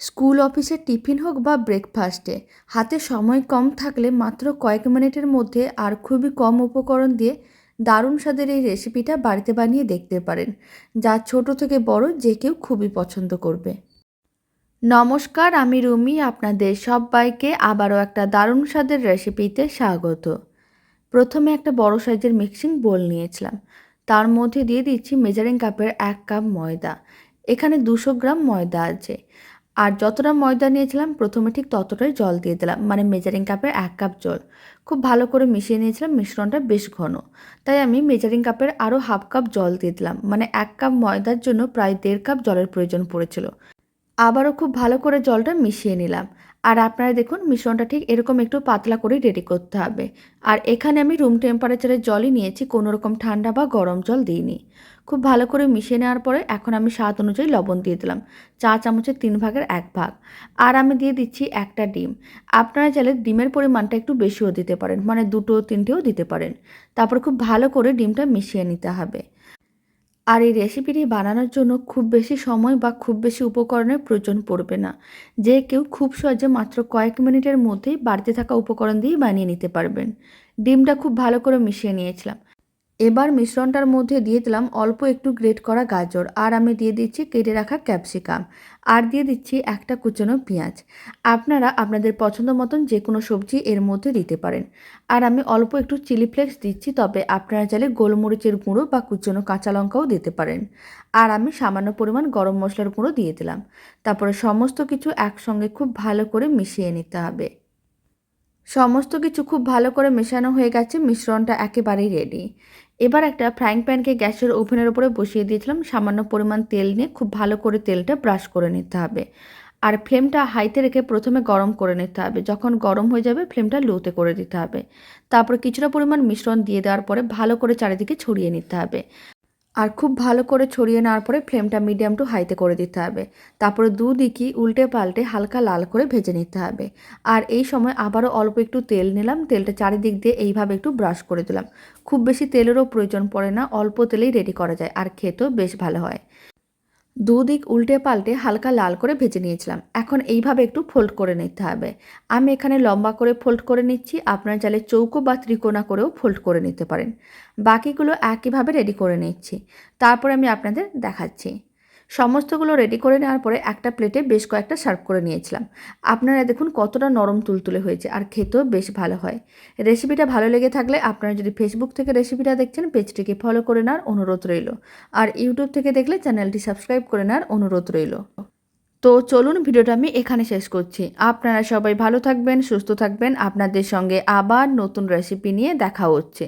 School অফিসের tiffin হোক বা ব্রেকফাস্টে, হাতে সময় কম থাকলে মাত্র কয়েক মিনিটের মধ্যে আর খুবই কম উপকরণ দিয়ে দারুণ স্বাদের এই রেসিপিটা বাড়িতে বানিয়ে দেখতে পারেন, যা ছোট থেকে বড় যে কেউ খুবই পছন্দ করবে। নমস্কার, আমি রুমি, আপনাদের সবাইকে আবারও একটা দারুণ স্বাদের রেসিপিতে স্বাগত। প্রথমে একটা বড় সাইজের মিক্সিং বোল নিয়েছিলাম। তার মধ্যে দিয়ে দিচ্ছি মেজারিং কাপের এক কাপ ময়দা। এখানে দুশো গ্রাম ময়দা আছে। আর যতটা ময়দা নিয়েছিলাম, প্রথমে ঠিক ততটাই জল দিয়ে দিলাম মানে মেজারিং কাপের এক কাপ জল। খুব ভালো করে মিশিয়ে নিয়েছিলাম, মিশ্রণটা বেশ ঘন। তাই আমি মেজারিং কাপের আরও হাফ কাপ জল দিয়ে দিলাম মানে এক কাপ ময়দার জন্য প্রায় দেড় কাপ জলের প্রয়োজন পড়েছিল। আবারও খুব ভালো করে জলটা মিশিয়ে নিলাম। আর আপনারা দেখুন, মিশ্রণটা ঠিক এরকম একটু পাতলা করে রেডি করতে হবে। আর এখানে আমি রুম টেম্পারেচারের জলই নিয়েছি, কোনো রকম ঠান্ডা বা গরম জল দিইনি। খুব ভালো করে মিশিয়ে নেওয়ার পরে এখন আমি স্বাদ অনুযায়ী লবণ দিয়ে দিলাম, চা চামচের তিন ভাগের এক ভাগ। আর আমি দিয়ে দিচ্ছি একটা ডিম। আপনারা চাইলে ডিমের পরিমাণটা একটু বেশিও দিতে পারেন মানে দুটো, তিনটেও দিতে পারেন। তারপর খুব ভালো করে ডিমটা মিশিয়ে নিতে হবে। আর এই রেসিপিটি বানানোর জন্য খুব বেশি সময় বা খুব বেশি উপকরণের প্রয়োজন পড়বে না। যে কেউ খুব সহজে মাত্র কয়েক মিনিটের মধ্যেই বাড়িতে থাকা উপকরণ দিয়ে বানিয়ে নিতে পারবেন। ডিমটা খুব ভালো করে মিশিয়ে নিয়েছিলাম। এবার মিশ্রণটার মধ্যে দিয়ে দিলাম অল্প একটু গ্রেট করা গাজর। আর আমি দিয়ে দিচ্ছি কেটে রাখা ক্যাপসিকাম। আর দিয়ে দিচ্ছি একটা কুচনো পেঁয়াজ। আপনারা আপনাদের পছন্দ মতন যে কোনো সবজি এর মধ্যে দিতে পারেন। আর আমি অল্প একটু চিলি ফ্লেক্স দিচ্ছি, তবে আপনারা চাইলে গোলমরিচের গুঁড়ো বা কুচনো কাঁচা লঙ্কাও দিতে পারেন। আর আমি সামান্য পরিমাণ গরম মশলার গুঁড়ো দিয়ে দিলাম। তারপরে সমস্ত কিছু একসঙ্গে খুব ভালো করে মিশিয়ে নিতে হবে। সমস্ত কিছু খুব ভালো করে মেশানো হয়ে গেছে, মিশ্রণটা একেবারেই রেডি এবার একটা ফ্রাইং প্যানকে গ্যাসের ওভেনের উপরে বসিয়ে দিয়েছিলাম। সামান্য পরিমাণ তেল নিয়ে খুব ভালো করে তেলটা ব্রাশ করে নিতে হবে। আর ফ্লেমটা হাইতে রেখে প্রথমে গরম করে নিতে হবে। যখন গরম হয়ে যাবে ফ্লেমটা লোতে করে দিতে হবে। তারপর কিছুটা পরিমাণ মিশ্রণ দিয়ে দেওয়ার পরে ভালো করে চারিদিকে ছড়িয়ে নিতে হবে। আর খুব ভালো করে ছড়িয়ে নেওয়ার পরে ফ্লেমটা মিডিয়াম টু হাইতে করে দিতে হবে। তারপরে দুদিকই উল্টে পাল্টে হালকা লাল করে ভেজে নিতে হবে। আর এই সময় আবারও অল্প একটু তেল নিলাম, তেলটা চারিদিক দিয়ে এইভাবে একটু ব্রাশ করে দিলাম। খুব বেশি তেলেরও প্রয়োজন পড়ে না, অল্প তেলেই রেডি করা যায় আর খেতেও বেশ ভালো হয়। দুদিক উল্টে পাল্টে হালকা লাল করে ভেজে নিয়েছিলাম। এখন এইভাবে একটু ফোল্ড করে নিতে হবে। আমি এখানে লম্বা করে ফোল্ড করে নিচ্ছি। আপনার চাইলে চৌকো বা ত্রিকোণা করেও ফোল্ড করে নিতে পারেন। বাকিগুলো একইভাবে রেডি করে নিচ্ছি। তারপরে আমি আপনাদের দেখাচ্ছি। সমস্তগুলো রেডি করে নেওয়ার পরে একটা প্লেটে বেশ কয়েকটা সার্ভ করে নিয়েছিলাম। আপনারা দেখুন কতটা নরম তুলতুলে হয়েছে, আর খেতেও বেশ ভালো হয়। রেসিপিটা ভালো লেগে থাকলে আপনারা যদি ফেসবুক থেকে রেসিপিটা দেখছেন পেজটিকে ফলো করে নেওয়ার অনুরোধ রইল। আর ইউটিউব থেকে দেখলে চ্যানেলটি সাবস্ক্রাইব করে নেওয়ার অনুরোধ রইল। তো চলুন ভিডিওটা আমি এখানে শেষ করছি। আপনারা সবাই ভালো থাকবেন, সুস্থ থাকবেন। আপনাদের সঙ্গে আবার নতুন রেসিপি নিয়ে দেখা হচ্ছে।